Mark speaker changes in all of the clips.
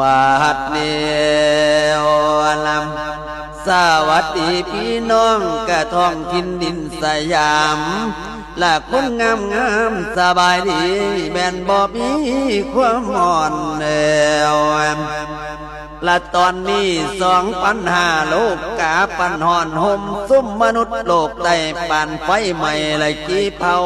Speaker 1: บาดเนียวลำสวัสดีพี่น้องกะท้องกินดินสยามและคนงามงามสบายดีแบนบ่มีความอ่อนแอวและตอนนี้สองปัญหาโลกกาปันหอนหมซุ่มมนุษย์โลกได้ปันไฟใหม่เลยจีเผา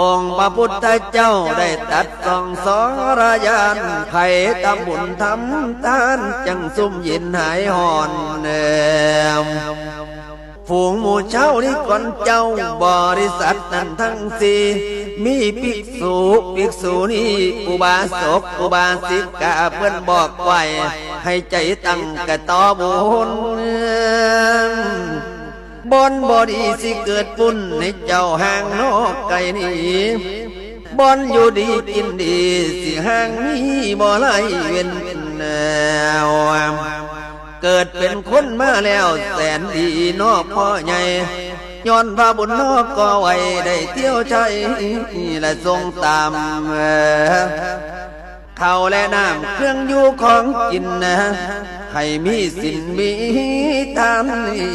Speaker 1: องค์พระพุทธเจ้าได้ตัดสองสองระยานไข่ทำบุญทำทานจังซุ่มยินหายหอนเนมฝูงหมู่เช่านี่ก่อนเจ้าบริษัทนั้นทั้งสี่ มีภิกษุภิกษุนี่อุบาสกอุบาสิกาเพื่อนบอกไว้ให้ใจตั้งกะต่อบุญบอนบอดีสิเกิดปุ่นในเจ้าห่างนอกไกลนี้บอนอยู่ดีกินดีสิห่างนี้บ่ไลเว้นแนวเกิดเป็นคนมาแล้วแสนดีนอกพ่อใหญ่ ย้อนพระบุญนอกก็ไว้ได้เที่ยวใจและทรงตามข้าวและน้ำเครื่องอยู่ของกินนะให้มีสินมีทาน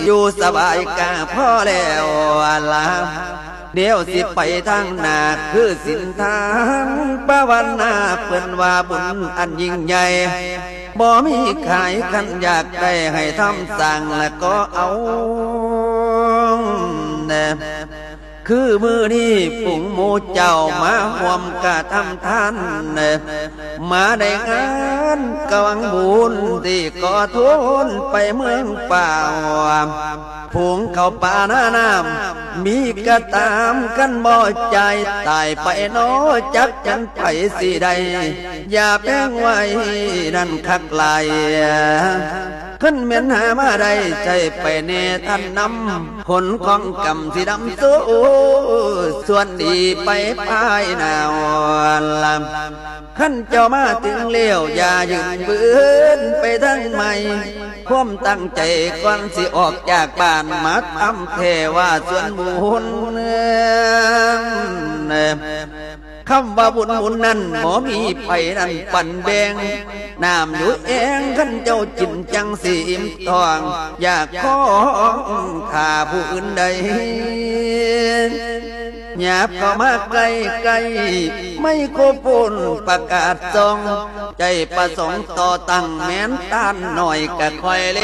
Speaker 1: อยู่สบายกาพ่อแล้วลาเดี๋ยวสิไปทางหนาคือสินทานปะวันนาเปิ้นว่าบุญอันยิ่งใหญ่บ่มีขายขันอยากได้ให้ทำสั่งแล้วก็เอา น่คือมือนี้ปุ่งหมูเจ้ามาห่วมกะทำทานเน่มาได้งานกวังบุญที่ก่อทุนไปเมืองป่าวผงเขาป่าหน้าน้ำมีกระตามกันบ่ใจตายไปโนอจักจันไปสิใด อย่าแป้งไว้นั่นคักลาย ขึ้นเมียนหามาได้ใจไปเนท่านนำผลของกรรมที่ดำสู้ส่วนดีไปภายหนาวลำขั้นเจ้ามาถึงเลี้ยวอย่ายืนบืนไปทั้งใหม่ความตั้งใจก่อนสิออกจากบ้านมาทำเทว่าส่วนบุญ คำว่าบุญบุญนั้นหมอมีไผนั้นปั่นแบงน้ำอยู่เองขันเจ้าจินจังสีมทอง อยากขอข้าผู้อื่นใดหยาบเข้ามาใกล้ใกล้ไม่โคปุนประกาศทรงใจประสงค์ต่อตั้งแม้นต้านหน่อยกะคอยเลย